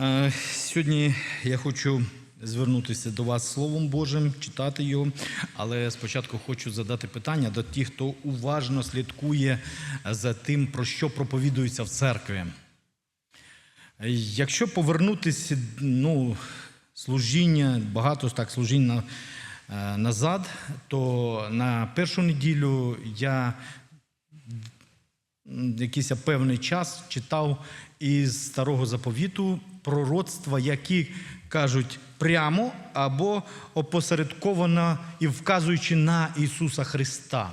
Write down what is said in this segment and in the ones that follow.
Е, Сьогодні я хочу звернутися до вас Словом Божим, читати його, але спочатку хочу задати питання до тих, хто уважно слідкує за тим, про що проповідується в церкві. Якщо повернутися, ну, служіння, багато так служінь на, е, назад, то на першу неділю я якийсь певний час читав із старого заповіту пророцтва, які кажуть прямо або опосередковано і вказуючи на Ісуса Христа.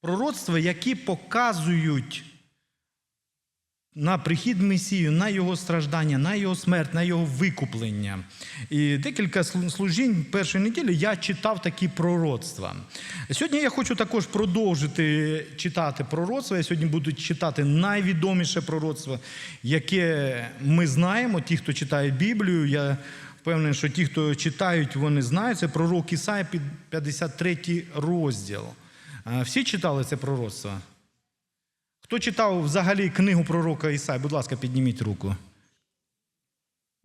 Пророцтва, які показують на прихід Месію, на його страждання, на його смерть, на його викуплення. І декілька служінь першої неділі я читав такі пророцтва. Сьогодні я хочу також продовжити читати пророцтва. Я сьогодні буду читати найвідоміше пророцтво, яке ми знаємо. Ті, хто читає Біблію, я впевнений, що ті, хто читають, вони знають. Це пророк Ісая, 53 розділ. Всі читали це пророцтво? Хто читав взагалі книгу пророка Ісаї? Будь ласка, підніміть руку.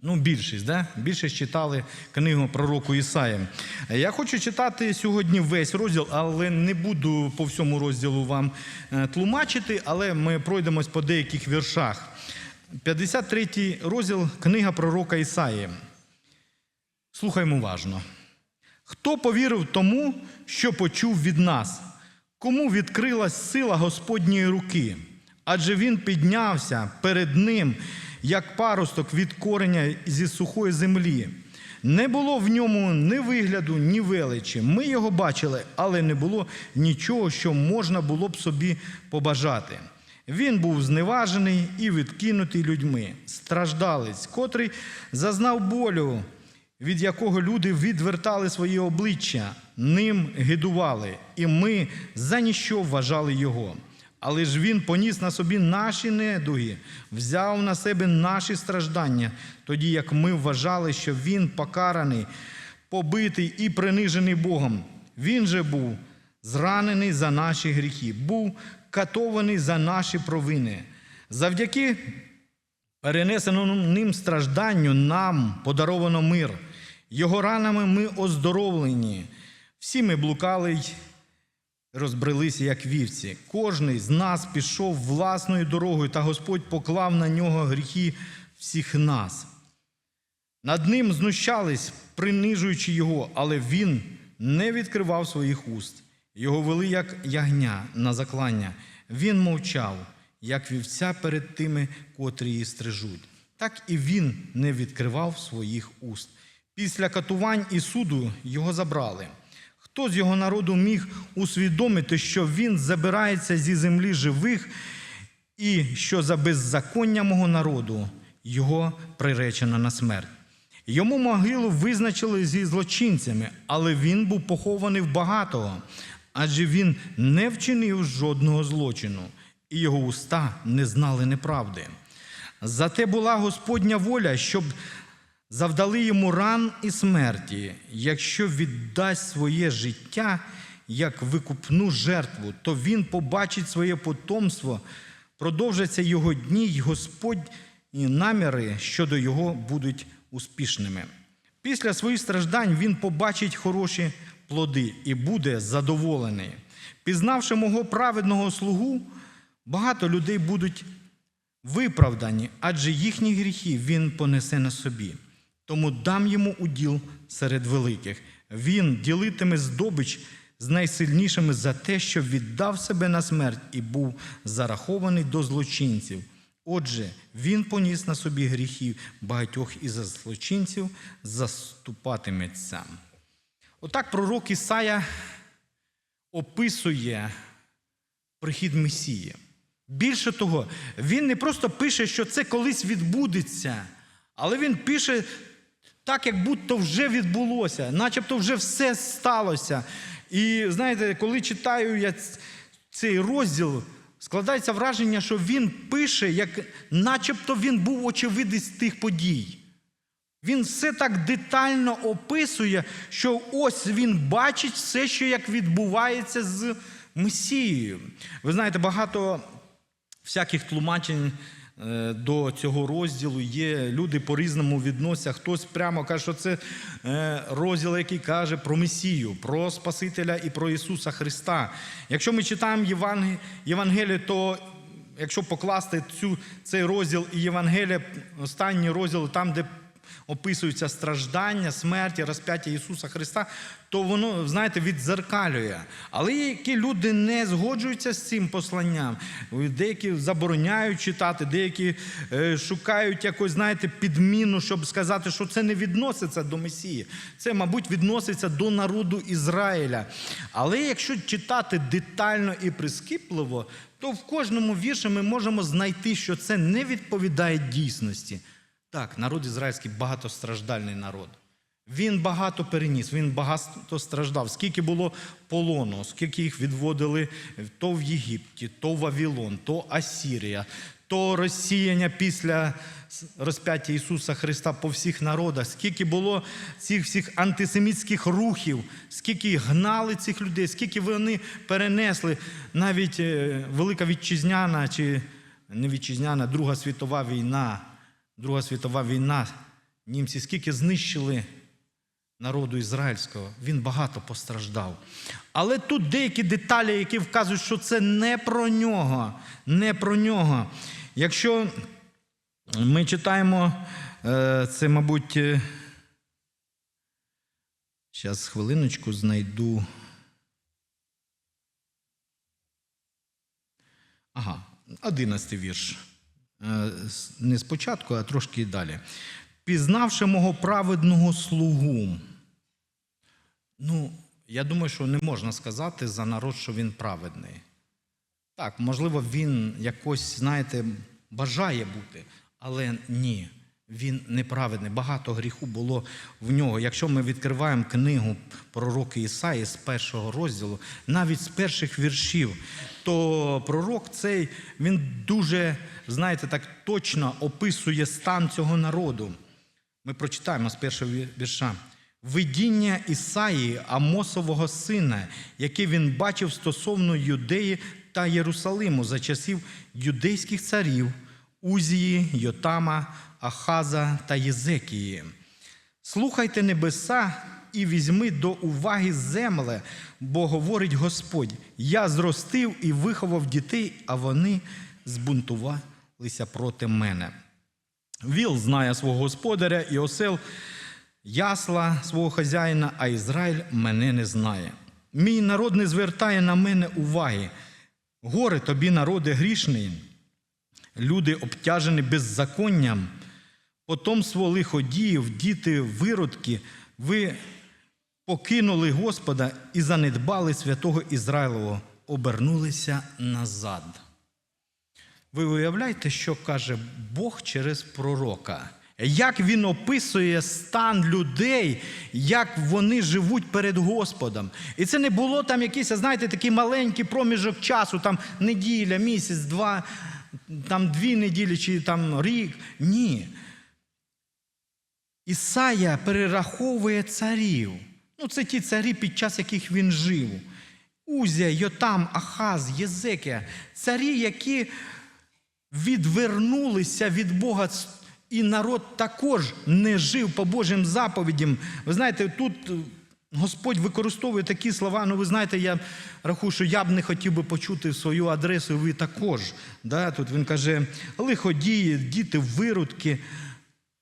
Ну, більшість, да? Більшість читали книгу пророку Ісаї. Я хочу читати сьогодні весь розділ, але не буду по всьому розділу вам е, тлумачити, але ми пройдемось по деяких віршах. 53 розділ книга пророка Ісаї. Слухаймо уважно. Хто повірив тому, що почув від нас? Кому відкрилась сила Господньої руки? Адже він піднявся перед ним, як паросток від кореня зі сухої землі. Не було в ньому ні вигляду, ні величі. Ми його бачили, але не було нічого, що можна було б собі побажати. Він був зневажений і відкинутий людьми, страждалець, котрий зазнав болю, від якого люди відвертали свої обличчя, ним гидували, і ми за ніщо вважали його. Але ж він поніс на собі наші недуги, взяв на себе наші страждання, тоді як ми вважали, що він покараний, побитий і принижений Богом. Він же був зранений за наші гріхи, був катований за наші провини. Завдяки перенесеному ним стражданню нам подаровано мир. Його ранами ми оздоровлені. Всі ми блукали й розбрелися, як вівці. Кожний з нас пішов власною дорогою, та Господь поклав на нього гріхи всіх нас. Над ним знущались, принижуючи його, але він не відкривав своїх уст. Його вели як ягня на заклання. Він мовчав, як вівця перед тими, котрі її стрижуть. Так і він не відкривав своїх уст. Після катувань і суду його забрали. Хто з його народу міг усвідомити, що він забирається зі землі живих, і що за беззаконня мого народу його приречено на смерть? Йому могилу визначили зі злочинцями, але він був похований в багатого, адже він не вчинив жодного злочину, і його уста не знали неправди. Зате була Господня воля, щоб завдали йому ран і смерті. Якщо віддасть своє життя як викупну жертву, то він побачить своє потомство, продовжаться його дні, й Господь і наміри щодо його будуть успішними. Після своїх страждань він побачить хороші плоди і буде задоволений. Пізнавши мого праведного слугу, багато людей будуть виправдані, адже їхні гріхи він понесе на собі. Тому дам йому уділ серед великих. Він ділитиме здобич з найсильнішими за те, що віддав себе на смерть і був зарахований до злочинців. Отже, він поніс на собі гріхів багатьох із злочинців, заступатиметься. Отак пророк Ісая описує прихід Месії. Більше того, він не просто пише, що це колись відбудеться, але він пише так, як будто вже відбулося, начебто вже все сталося. І знаєте, коли читаю я цей розділ, складається враження, що він пише, як начебто він був очевидець тих подій. Він все так детально описує, що ось він бачить все, що як відбувається з Месією. Ви знаєте, багато всяких тлумачень до цього розділу. Є люди по-різному відносяться. Хтось прямо каже, що це е, розділ, який каже про Месію, про Спасителя і про Ісуса Христа. Якщо ми читаємо Євангелію, то якщо покласти цю, цей розділ і Євангелія, останній розділ, там, де описуються страждання, смерть, розп'яття Ісуса Христа, то воно, знаєте, відзеркалює. Але які люди не згоджуються з цим посланням, деякі забороняють читати, деякі е, шукають якось, знаєте, підміну, щоб сказати, що це не відноситься до Месії. Це, мабуть, відноситься до народу Ізраїля. Але якщо читати детально і прискіпливо, то в кожному вірші ми можемо знайти, що це не відповідає дійсності. Так, народ ізраїльський багатостраждальний народ. Він багато переніс, він багато страждав. Скільки було полону, скільки їх відводили то в Єгипті, то в Вавилон, то Асірія, то розсіяння після розп'яття Ісуса Христа по всіх народах, скільки було цих всіх антисемітських рухів, скільки гнали цих людей, скільки вони перенесли навіть е, Велика Вітчизняна чи не вітчизняна, Друга світова війна. Друга світова війна, німці скільки знищили народу ізраїльського, він багато постраждав. Але тут деякі деталі, які вказують, що це не про нього, не про нього. Якщо ми читаємо, е, це, мабуть, зараз хвилиночку знайду. Ага, одинадцятий вірш. Е, Не спочатку, а трошки далі. Пізнавши мого праведного слугу. Ну, я думаю, що не можна сказати за народ, що він праведний. Так, можливо, він якось, знаєте, бажає бути, але ні, він неправедний. Багато гріху було в нього. Якщо ми відкриваємо книгу пророки Ісаї з першого розділу, навіть з перших віршів, то пророк цей він дуже, знаєте, так точно описує стан цього народу. Ми прочитаємо з першого вірша. Видіння Ісаї, Амосового сина, яке він бачив стосовно Юдеї та Єрусалиму за часів юдейських царів Узії, Йотама, Ахаза та Єзекії. Слухайте небеса і візьми до уваги земле, бо говорить Господь: я зростив і виховав дітей, а вони збунтувалися проти мене. Віл знає свого господаря і осел ясла свого хазяїна, а Ізраїль мене не знає. Мій народ не звертає на мене уваги. Горе тобі, народи грішний, люди обтяжені беззаконням, потомство лиходіїв, діти виродки, ви покинули Господа і занедбали святого Ізраїлового, обернулися назад. Ви уявляєте, що каже Бог через пророка? Як він описує стан людей, як вони живуть перед Господом. І це не було там якийсь, знаєте, такий маленький проміжок часу, там неділя, місяць, два, там дві неділі чи там рік. Ні. Ісая перераховує царів. Ну, це ті царі, під час яких він жив. Узя, Йотам, Ахаз, Єзекія. Царі, які відвернулися від Бога, і народ також не жив по Божим заповідям. Ви знаєте, тут Господь використовує такі слова. Ну, ви знаєте, я рахую, що я б не хотів би почути свою адресу, ви також. Да? Тут він каже: лиходії, діти, виродки.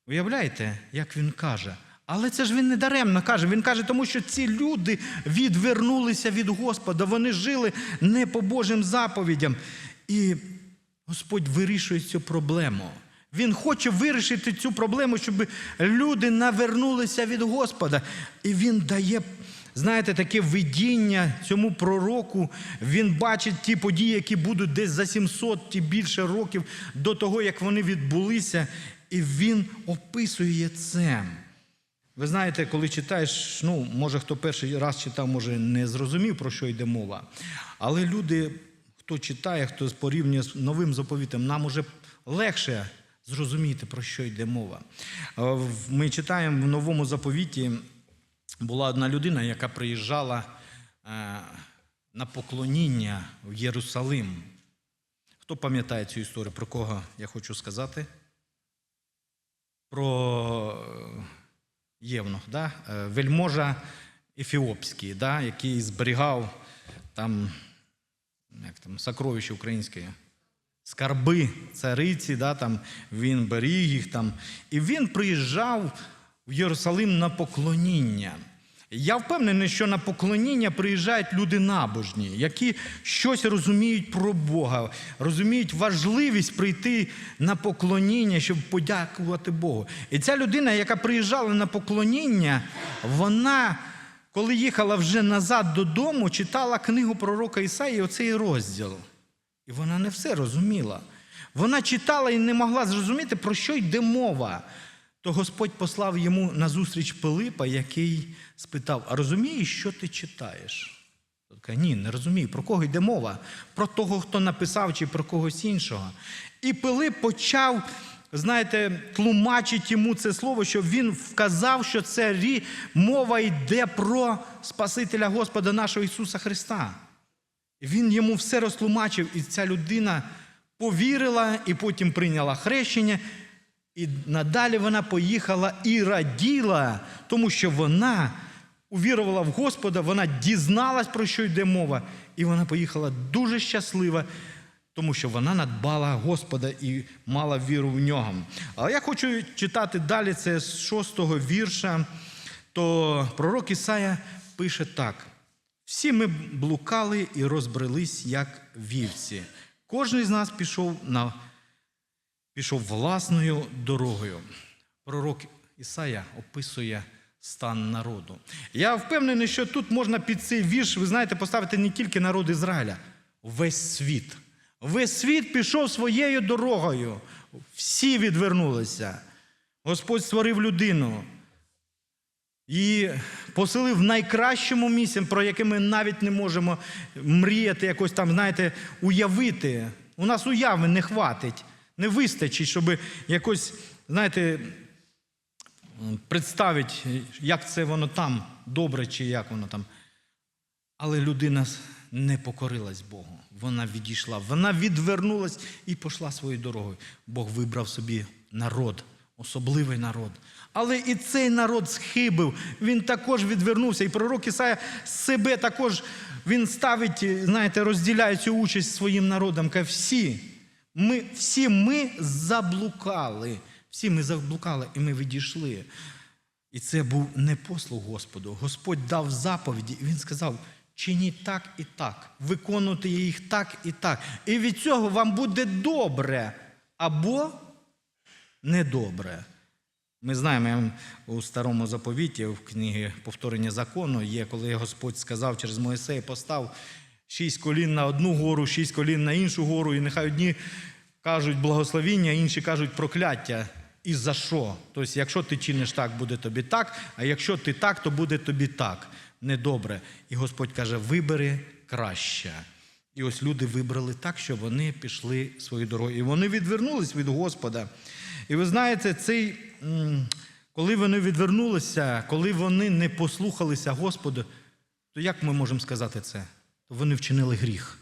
Уявляєте, як він каже? Але це ж він не даремно каже. Він каже, тому що ці люди відвернулися від Господа, вони жили не по Божим заповідям. І Господь вирішує цю проблему. Він хоче вирішити цю проблему, щоб люди навернулися від Господа. І він дає, знаєте, таке видіння цьому пророку. Він бачить ті події, які будуть десь за 700 і більше років до того, як вони відбулися. І він описує це. Ви знаєте, коли читаєш, ну, може, хто перший раз читав, може, не зрозумів, про що йде мова. Але люди, хто читає, хто порівнює з новим заповітом, нам уже легше зрозуміти, про що йде мова. Ми читаємо в новому заповіті, була одна людина, яка приїжджала на поклоніння в Єрусалим. Хто пам'ятає цю історію, про кого я хочу сказати? Про е, Євнух, да? Е, вельможа Ефіопський, да? який зберігав там, як там сокровища українське, скарби цариці, да? там, він беріг їх там. І він приїжджав в Єрусалим на поклоніння. Я впевнений, що на поклоніння приїжджають люди набожні, які щось розуміють про Бога, розуміють важливість прийти на поклоніння, щоб подякувати Богу. І ця людина, яка приїжджала на поклоніння, вона, коли їхала вже назад додому, читала книгу пророка Ісаї, оцей розділ. І вона не все розуміла. Вона читала і не могла зрозуміти, про що йде мова. То Господь послав йому назустріч Пилипа, який спитав: А розумієш, що ти читаєш? Той каже, Ні, не розумію, про кого йде мова? Про того, хто написав, чи про когось іншого. І Пилип почав, знаєте, тлумачити йому це слово, що він вказав, що це мова йде про Спасителя Господа нашого Ісуса Христа. Він йому все розтлумачив, і ця людина повірила, і потім прийняла хрещення. І надалі вона поїхала і раділа, тому що вона увірувала в Господа, вона дізналась, про що йде мова, і вона поїхала дуже щаслива, тому що вона надбала Господа і мала віру в нього. Але я хочу читати далі це з шостого вірша, то пророк Ісая пише так. Всі ми блукали і розбрелись, як вівці. Кожен з нас пішов на пішов власною дорогою. Пророк Ісая описує стан народу. Я впевнений, що тут можна під цей вірш, ви знаєте, поставити не тільки народ Ізраїля, весь світ. Весь світ пішов своєю дорогою. Всі відвернулися. Господь створив людину і поселив найкращому місці, про яке ми навіть не можемо мріяти, якось там, знаєте, уявити. У нас уяви не хватить, не вистачить, щоб якось, знаєте, представити, як це воно там добре, чи як воно там. Але людина не покорилась Богу. Вона відійшла, вона відвернулась і пішла своєю дорогою. Бог вибрав собі народ, особливий народ. Але і цей народ схибив, він також відвернувся. І пророк Ісая себе також він ставить, знаєте, розділяє цю участь своїм народом. Каже, всі ми, всі ми заблукали. Всі ми заблукали, і ми відійшли. І це був не послуг Господу. Господь дав заповіді, і Він сказав: чиніть так і так, виконуйте їх так і так. І від цього вам буде добре або недобре. Ми знаємо у старому заповіті, в книгі повторення закону є, коли Господь сказав через Моїсея, постав шість колін на одну гору, шість колін на іншу гору, і нехай одні кажуть благословіння, інші кажуть прокляття. І за що? Тобто, якщо ти чиниш так, буде тобі так, а якщо ти так, то буде тобі так. Недобре. І Господь каже: вибери краще. І ось люди вибрали так, що вони пішли свою дорогу. І вони відвернулись від Господа. І ви знаєте, цей, коли вони відвернулися, коли вони не послухалися Господу, то як ми можемо сказати це? То вони вчинили гріх.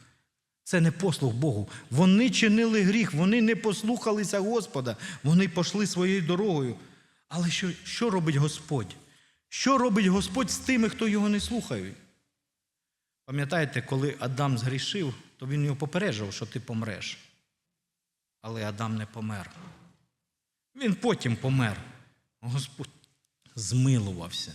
Це не послуг Богу. Вони чинили гріх, вони не послухалися Господа, вони пішли своєю дорогою. Але що, що робить Господь? Що робить Господь з тими, хто його не слухає? Пам'ятаєте, коли Адам згрішив, то він його попереджував, що ти помреш. Але Адам не помер. Він потім помер. Господь змилувався.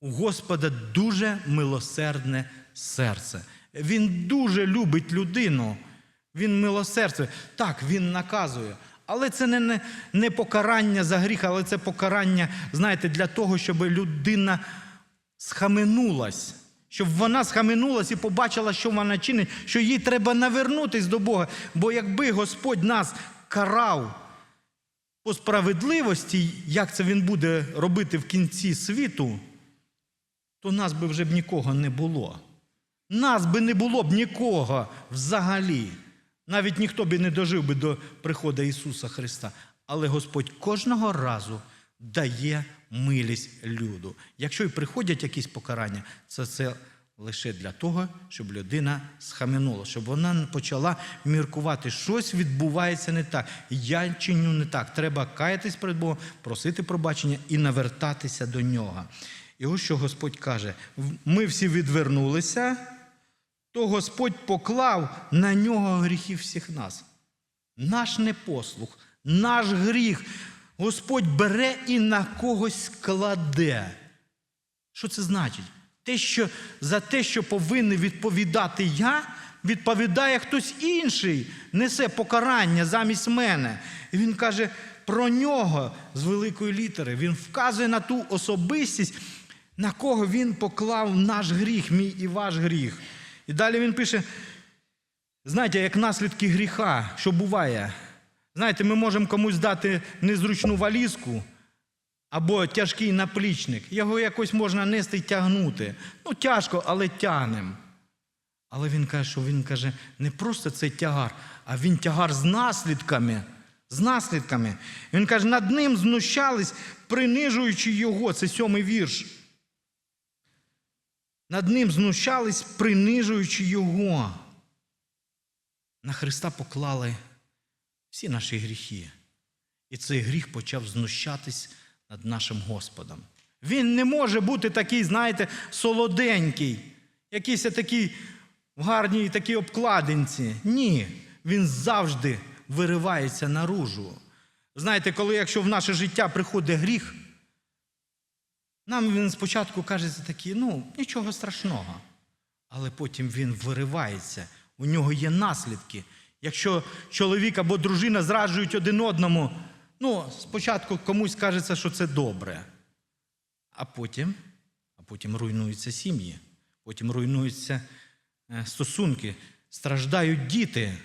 У Господа дуже милосердне серце. Він дуже любить людину. Він милосердствує. Так, він наказує. Але це не, не, не покарання за гріх, але це покарання, знаєте, для того, щоб людина схаменулась. Щоб вона схаменулась і побачила, що вона чинить, що їй треба навернутись до Бога. Бо якби Господь нас карав по справедливості, як це він буде робити в кінці світу, то нас би вже б нікого не було. Нас би не було б нікого взагалі. Навіть ніхто би не дожив би до приходу Ісуса Христа. Але Господь кожного разу дає милість люду. Якщо й приходять якісь покарання, це, це лише для того, щоб людина схаменула, щоб вона почала міркувати, щось відбувається не так. Я чиню не так. Треба каятись перед Богом, просити пробачення і навертатися до нього. І ось що Господь каже: ми всі відвернулися, то Господь поклав на нього гріхи всіх нас. Наш непослух, наш гріх. Господь бере і на когось кладе. Що це значить? Те, що за те, що повинен відповідати я, відповідає хтось інший, несе покарання замість мене. І він каже про нього з великої літери. Він вказує на ту особистість, на кого він поклав наш гріх, мій і ваш гріх. І далі він пише: знаєте, як наслідки гріха, що буває. Знаєте, ми можемо комусь дати незручну валізку або тяжкий наплічник. Його якось можна нести й тягнути. Ну, тяжко, але тягнем. Але він каже, що він каже, не просто це тягар, а він тягар з наслідками. З наслідками. Він каже, над ним знущались, принижуючи його. Це сьомий вірш. Над ним знущались, принижуючи його. На Христа поклали всі наші гріхи. І цей гріх почав знущатись над нашим Господом. Він не може бути такий, знаєте, солоденький, якийсь такий в гарній такій обкладинці. Ні, він завжди виривається наружу. Знаєте, коли якщо в наше життя приходить гріх, нам він спочатку кажеться такий, ну, нічого страшного. Але потім він виривається, у нього є наслідки. Якщо чоловік або дружина зраджують один одному, ну, спочатку комусь кажеться, що це добре. А потім, а потім руйнуються сім'ї, потім руйнуються е, стосунки, страждають діти.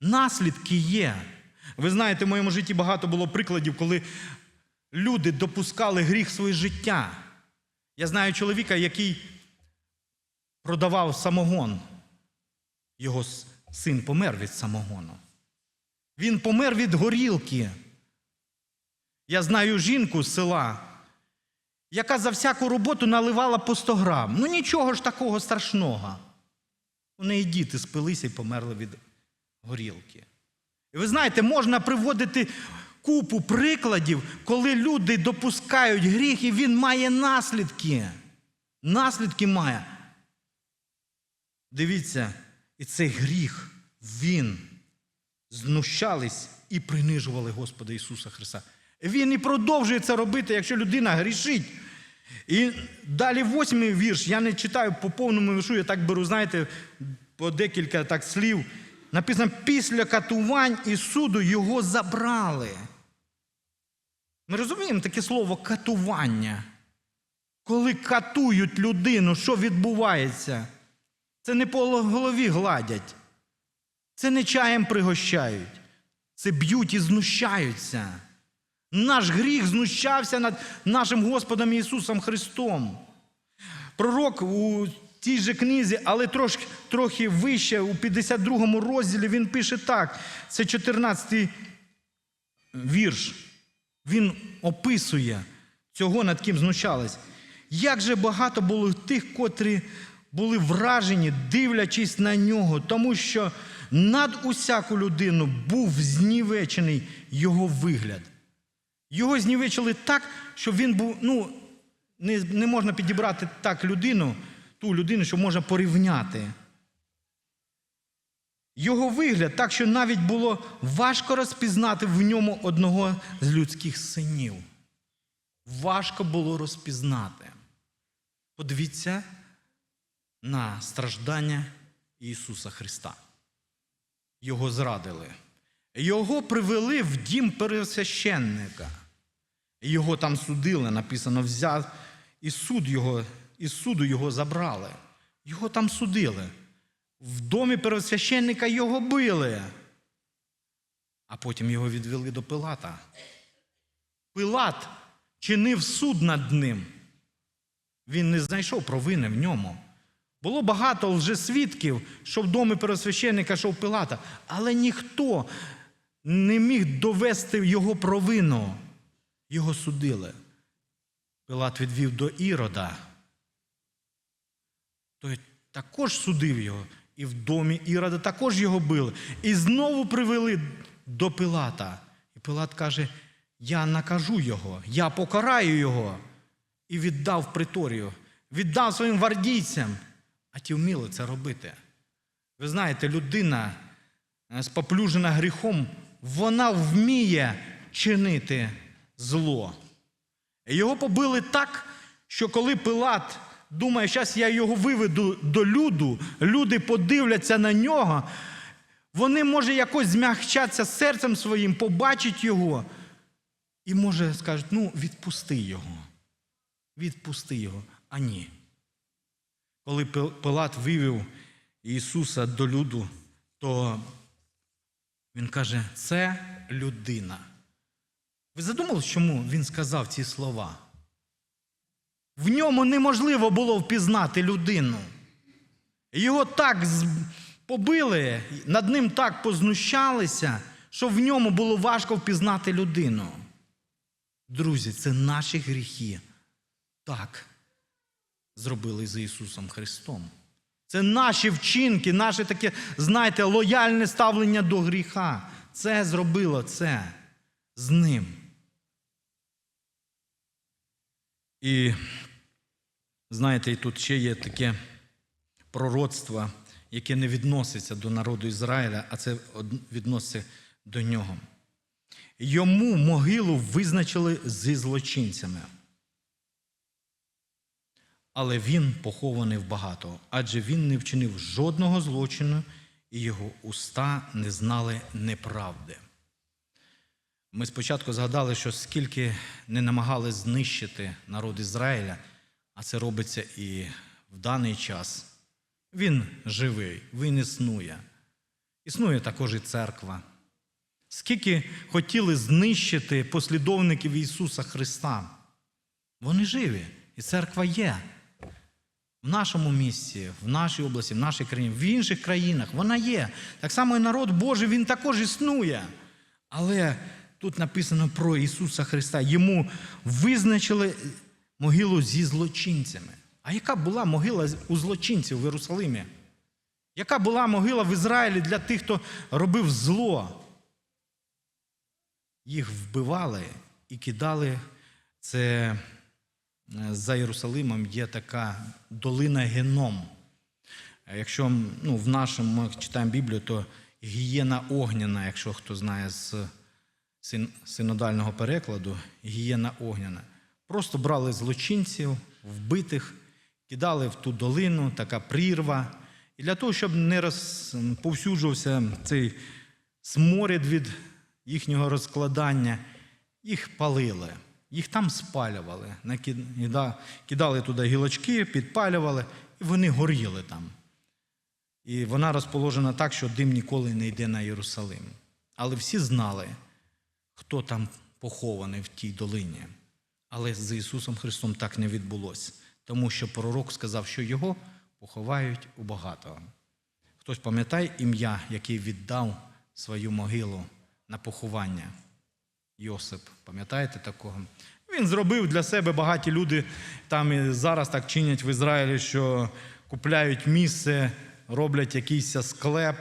Наслідки є. Ви знаєте, в моєму житті багато було прикладів, коли люди допускали гріх своє життя. Я знаю чоловіка, який продавав самогон. Його син помер від самогону. Він помер від горілки. Я знаю жінку з села, яка за всяку роботу наливала по 100 грам. Ну нічого ж такого страшного. У неї діти спилися і померли від горілки. І ви знаєте, можна приводити купу прикладів, коли люди допускають гріх, і він має наслідки. Наслідки має. Дивіться, і цей гріх, він знущались і принижували Господа Ісуса Христа. Він і продовжує це робити, якщо людина грішить. І далі восьмий вірш, я не читаю по повному віршу, я так беру, знаєте, по декілька так слів. Написано, після катувань і суду його забрали. Ми розуміємо таке слово катування. Коли катують людину, що відбувається? Це не по голові гладять, це не чаєм пригощають, це б'ють і знущаються. Наш гріх знущався над нашим Господом Ісусом Христом. Пророк у тій же книзі, але трошки, трохи вище, у 52 му розділі, він пише так: це 14-й вірш. Він описує цього, над ким знущались. Як же багато було тих, котрі були вражені, дивлячись на нього, тому що над усяку людину був знівечений його вигляд. Його знівечили так, що він був, ну, не, не можна підібрати так людину, ту людину, що можна порівняти. Його вигляд, так що навіть було важко розпізнати в ньому одного з людських синів. Важко було розпізнати. Подивіться на страждання Ісуса Христа. Його зрадили. Його привели в дім пересвященника. Його там судили, написано, взяв і суд його, і суду його забрали. Його там судили. В домі первосвященника його били, а потім його відвели до Пилата. Пилат чинив суд над ним. Він не знайшов провини в ньому. Було багато лжесвідків, що в домі первосвященника, що Пилата, але ніхто не міг довести його провину. Його судили. Пилат відвів до Ірода. Той також судив його, і в домі Ірода також його били. І знову привели до Пилата. І Пилат каже: Я накажу його, я покараю його. І віддав приторію, віддав своїм гвардійцям. А ті вміли це робити. Ви знаєте, людина е, споплюжена гріхом, вона вміє чинити зло. Його побили так, що коли Пилат думає, зараз я його виведу до люду, люди подивляться на нього, вони, може, якось змягчаться серцем своїм, побачать його, і, може, скажуть, ну, відпусти його. Відпусти його. А ні. Коли Пилат вивів Ісуса до люду, то він каже, це людина. Ви задумались, чому він сказав ці слова? В ньому неможливо було впізнати людину. Його так побили, над ним так познущалися, що в ньому було важко впізнати людину. Друзі, це наші гріхи. Так зробили з Ісусом Христом. Це наші вчинки, наше таке, знаєте, лояльне ставлення до гріха. Це зробило це з ним. І знаєте, і тут ще є таке пророцтво, яке не відноситься до народу Ізраїля, а це відноситься до нього. Йому могилу визначили зі злочинцями. Але він похований в багато, адже він не вчинив жодного злочину, і його уста не знали неправди. Ми спочатку згадали, що скільки не намагали знищити народ Ізраїля, а це робиться і в даний час. Він живий, він існує. Існує також і церква. Скільки хотіли знищити послідовників Ісуса Христа, вони живі, і церква є. В нашому місті, в нашій області, в нашій країні, в інших країнах вона є. Так само і народ Божий, він також існує. Але тут написано про Ісуса Христа. Йому визначили могилу зі злочинцями. А яка була могила у злочинців в Єрусалимі? Яка була могила в Ізраїлі для тих, хто робив зло? Їх вбивали і кидали. Це е, за Єрусалимом є така долина Геном. Якщо ну, в нашому ми читаємо Біблію, то гієна огняна, якщо хто знає з синодального перекладу, гієна огняна. Просто брали злочинців, вбитих, кидали в ту долину, така прірва. І для того, щоб не розповсюджувався цей сморід від їхнього розкладання, їх палили, їх там спалювали, кидали туди гілочки, підпалювали, і вони горіли там. І вона розположена так, що дим ніколи не йде на Єрусалим. Але всі знали, хто там похований в тій долині. Але з Ісусом Христом так не відбулося, тому що пророк сказав, що його поховають у багатого. Хтось пам'ятає ім'я, який віддав свою могилу на поховання? Йосип, пам'ятаєте такого? Він зробив для себе багаті люди там і зараз так чинять в Ізраїлі, що купляють місце, роблять якийсь склеп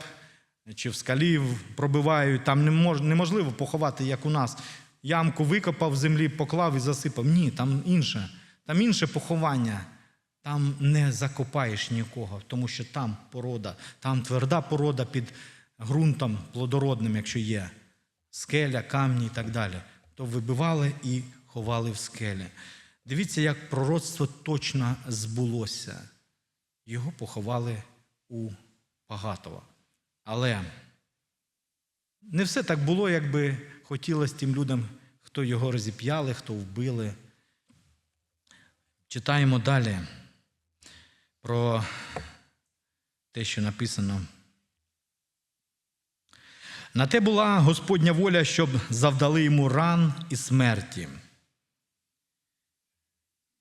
чи в скалі пробивають. Там неможливо поховати, як у нас. Ямку викопав землі, поклав і засипав. Ні, там інше. Там інше поховання. Там не закопаєш нікого, тому що там порода, там тверда порода під ґрунтом плодородним, якщо є скеля, камні і так далі, то вибивали і ховали в скелі. Дивіться, як пророцтво точно збулося. Його поховали у Пагатова. Але не все так було, як би хотілося тим людям, хто його розіп'яли, хто вбили. Читаємо далі про те, що написано. На те була Господня воля, щоб завдали йому ран і смерті.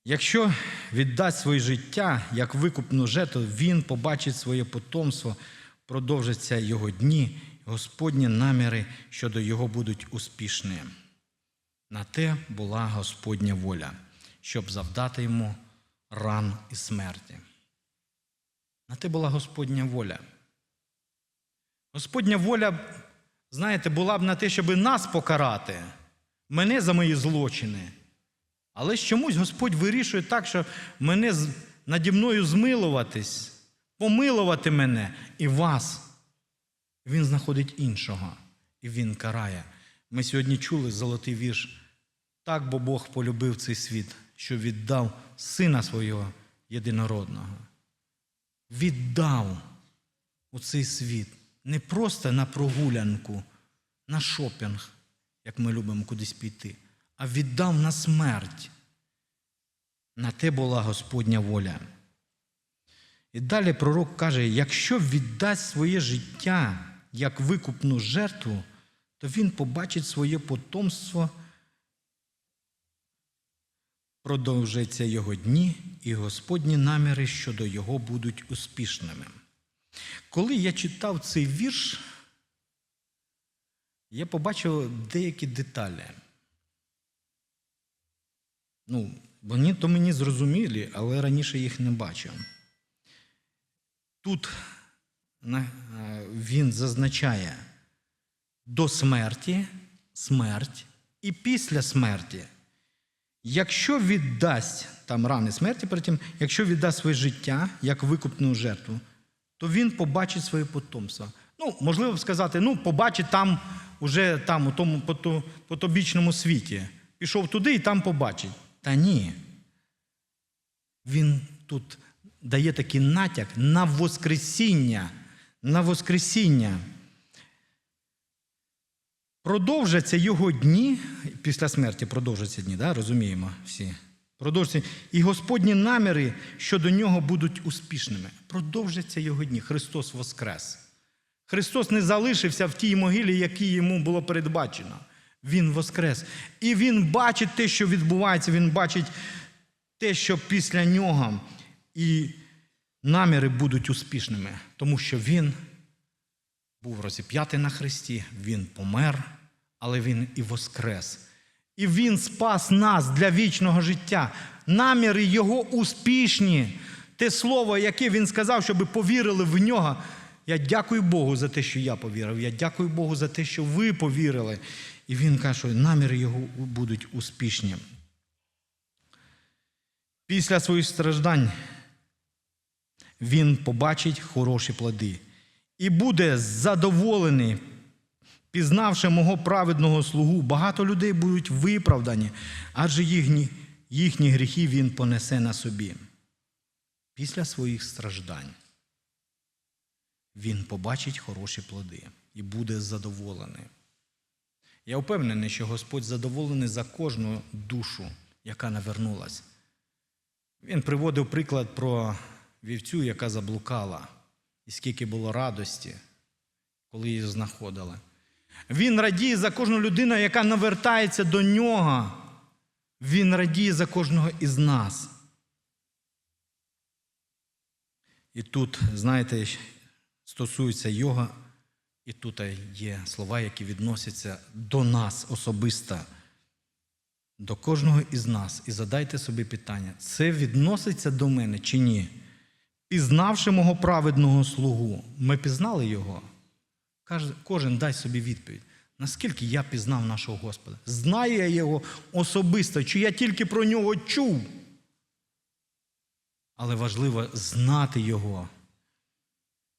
Якщо віддасть своє життя як викупну жертву, він побачить своє потомство, продовжаться його дні, Господні наміри щодо його будуть успішні. На те була Господня воля, щоб завдати йому ран і смерті. На те була Господня воля. Господня воля, знаєте, була б на те, щоб нас покарати, мене за мої злочини. Але чомусь Господь вирішує так, що мене наді мною змилуватись, помилувати мене і вас. Він знаходить іншого, і Він карає. Ми сьогодні чули золотий вірш. Так бо Бог полюбив цей світ, що віддав сина свого єдинородного. Віддав у цей світ не просто на прогулянку, на шопінг, як ми любимо кудись піти, а віддав на смерть. На те була Господня воля. І далі пророк каже: якщо віддасть своє життя як викупну жертву, то він побачить своє потомство, продовжаться його дні, і Господні наміри щодо його будуть успішними. Коли я читав цей вірш, я побачив деякі деталі. Ну, вони то мені зрозумілі, але раніше їх не бачив. Тут е, він зазначає до смерті, смерть і після смерті. Якщо віддасть там рани смерті, перед якщо віддасть своє життя як викупну жертву, то він побачить своє потомство. Ну, можливо б сказати, ну, побачить там, уже там, у тому потобічному світі. Пішов туди і там побачить. Та ні. Він тут дає такий натяк на Воскресіння. На Воскресіння. Продовжаться його дні, після смерті продовжаться дні, да? розуміємо всі. Продовжаться. І Господні наміри щодо нього будуть успішними. Продовжаться його дні. Христос Воскрес. Христос не залишився в тій могилі, якій йому було передбачено. Він Воскрес. І Він бачить те, що відбувається, Він бачить те, що після нього і наміри будуть успішними, тому що Він був розіп'ятий на хресті, Він помер, але Він і воскрес. І Він спас нас для вічного життя. Наміри Його успішні. Те слово, яке Він сказав, щоб повірили в нього. Я дякую Богу за те, що я повірив. Я дякую Богу за те, що ви повірили. І він каже, що наміри його будуть успішні. Після своїх страждань він побачить хороші плоди і буде задоволений, пізнавши мого праведного слугу. Багато людей будуть виправдані, адже їхні, їхні гріхи він понесе на собі. Після своїх страждань він побачить хороші плоди і буде задоволений. Я впевнений, що Господь задоволений за кожну душу, яка навернулась. Він приводив приклад про вівцю, яка заблукала, і скільки було радості, коли її знаходили. Він радіє за кожну людину, яка навертається до нього. Він радіє за кожного із нас. І тут, знаєте, стосується його, і тут є слова, які відносяться до нас особисто, до кожного із нас. І задайте собі питання: це відноситься до мене чи ні? Пізнавши мого праведного слугу, ми пізнали його. Кожен дай собі відповідь. Наскільки я пізнав нашого Господа? Знаю я його особисто, чи я тільки про нього чув? Але важливо знати його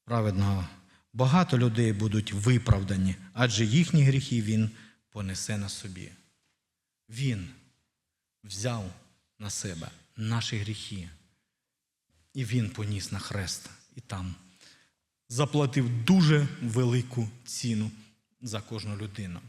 праведного. Багато людей будуть виправдані, адже їхні гріхи він понесе на собі. Він взяв на себе наші гріхи, і він поніс на хрест, і там заплатив дуже велику ціну за кожну людину.